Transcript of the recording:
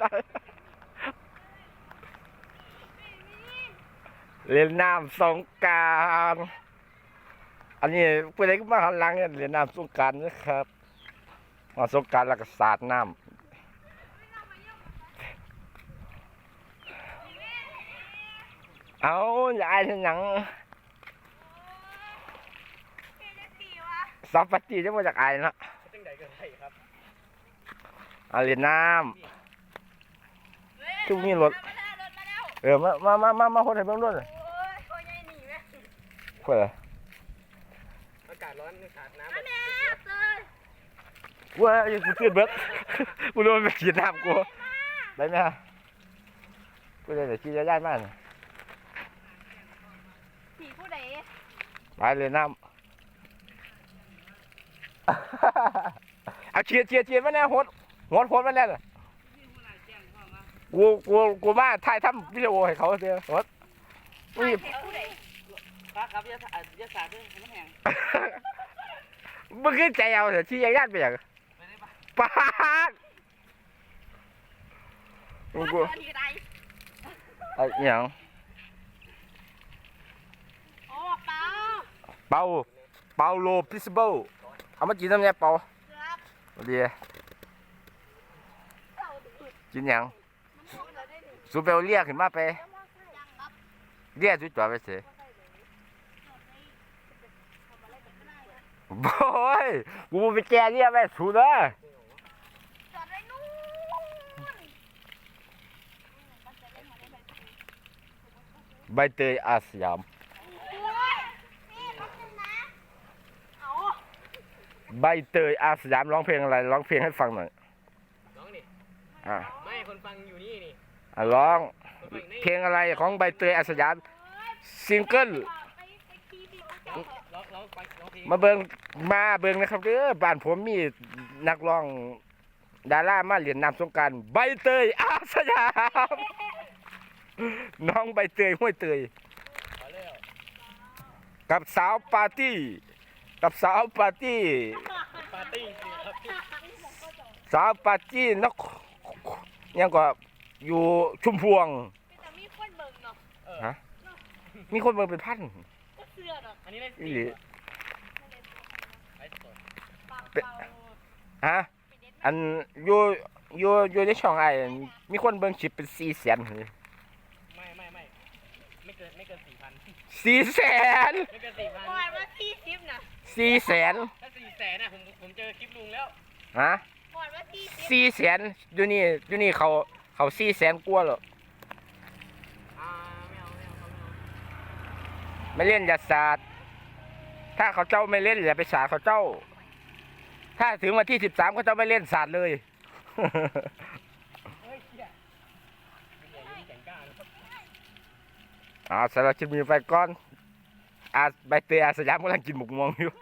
ตายเล่นน้ำสงกรารอันนี้เพื่อนก็มาหันหลังเนี่ยเล่นน้ำสงกรารนะครับมาสงกรารแล้วก็สาดน้ำเอาอย่าอายฉันหยังสับปะตีจะมาจากอายเนาะจังใดก็ได้ครับเอาเล่นน้ำ ทุกมีรถ เออ มา มา มา มามาคนไหนเบิ่งด้วยเพื่ออากาศร้อนอากาศน้ำว่าอย่ากูตื่นเบิดกูรู้มันไปขีดน้ำกูได้ไหมฮะกูเลยเดี๋ยวขี่จะย้ายมาน่ะผีผู้ใดไปเลยน้ำเอาเชียร์เชียร์เชียร์มาแน่โหดโหดโหดมาแน่น่ะ กูกูกูมาถ่ายทำวิดีโอให้เขาเสียโหดนี่ผู้ใดป้าครับยาสาดยาสาดด้วยน้ำแข็งมึงขึ้นใจเอาเถอะชี้ย้ายไปอย่างไปได้ปะปาดมึงกูอันนี้ก็ได้ไอ้อหย่างอ๋อเปล่าเปาเปาโลพิสเบิลเอามากินน้ำเนี่ยเปาครับดีเต่าดุดกินหยังมันโดน เราได้หนึ่งสูเปลเรียกขึ้นมาไปยังครับเรียกจุดจ่อไปเสียทำอะไรกันไม่ได้เลยโอ้ยกูไปแกเรียกไปสูเด้อจอดไว้นู่นใบเตยอาสยามโอ้ยนี่รถนึงนะเอาใบเตยอาสยามร้องเพลงอะไรร้องเพลงให้ฟังหน่อยน้องนี่อะไม่คนฟังอยู่นี่นี่ อะร้อง เพลงอะไรของใบเตยอาสยามซิงเกิลมาเบิงมาเบิงนะครับเด้อบ้านผมมีนักร้องดารามาเรียนนำสงการใบเตยอาสยามน้องใบเตยห้วยเตย กับสาวปาร์ตี้ กับสาวปาร์ตี้สาวปาร์ตี้นักยังก็ อยู่ชุมพวงแต่มีคนเบิ่งเนาะเออฮะมีคนเบิ่งเป็นพันก็เสื้อเนาะอันนี้ได้อีสี่หลีไลฟ์สดปากเป็นเบาฮะอันอยู่อยู่อยู่ในช่องไอ้มีคนเบิ่งชิปเป็นสี่แสนไม่ไม่ไม่ไม่เกินไม่เกินสี่พันสี่แสนไม่เกินสี่พันก่อนว่าที่ซิปนะสี่แสนถ้าสี่แสนนะผมผมเจอคลิปลุงแล้วฮะก่อนว่าที่ซิปสี่แสนอยู่นี่อยู่นี่เขา เขาสี่แสนกว่าหรอไม่เอาไม่เอาเขาไม่เอาไม่เล่นอย่าสาดถ้าเขาเจ้าไม่เล่นอย่าไปสาดเขาเจ้า ถ้าถึงวันที่สิบสามเขาเจ้าไม่เล่นสาดเลยเฮ้ยเชี่ยใหญ่ยิ่งแข่งกล้านะครับอ่าสำหรับชิมีไปก่อนอาใบเตยอาสยามกำลังกินหมกม่วงอยู่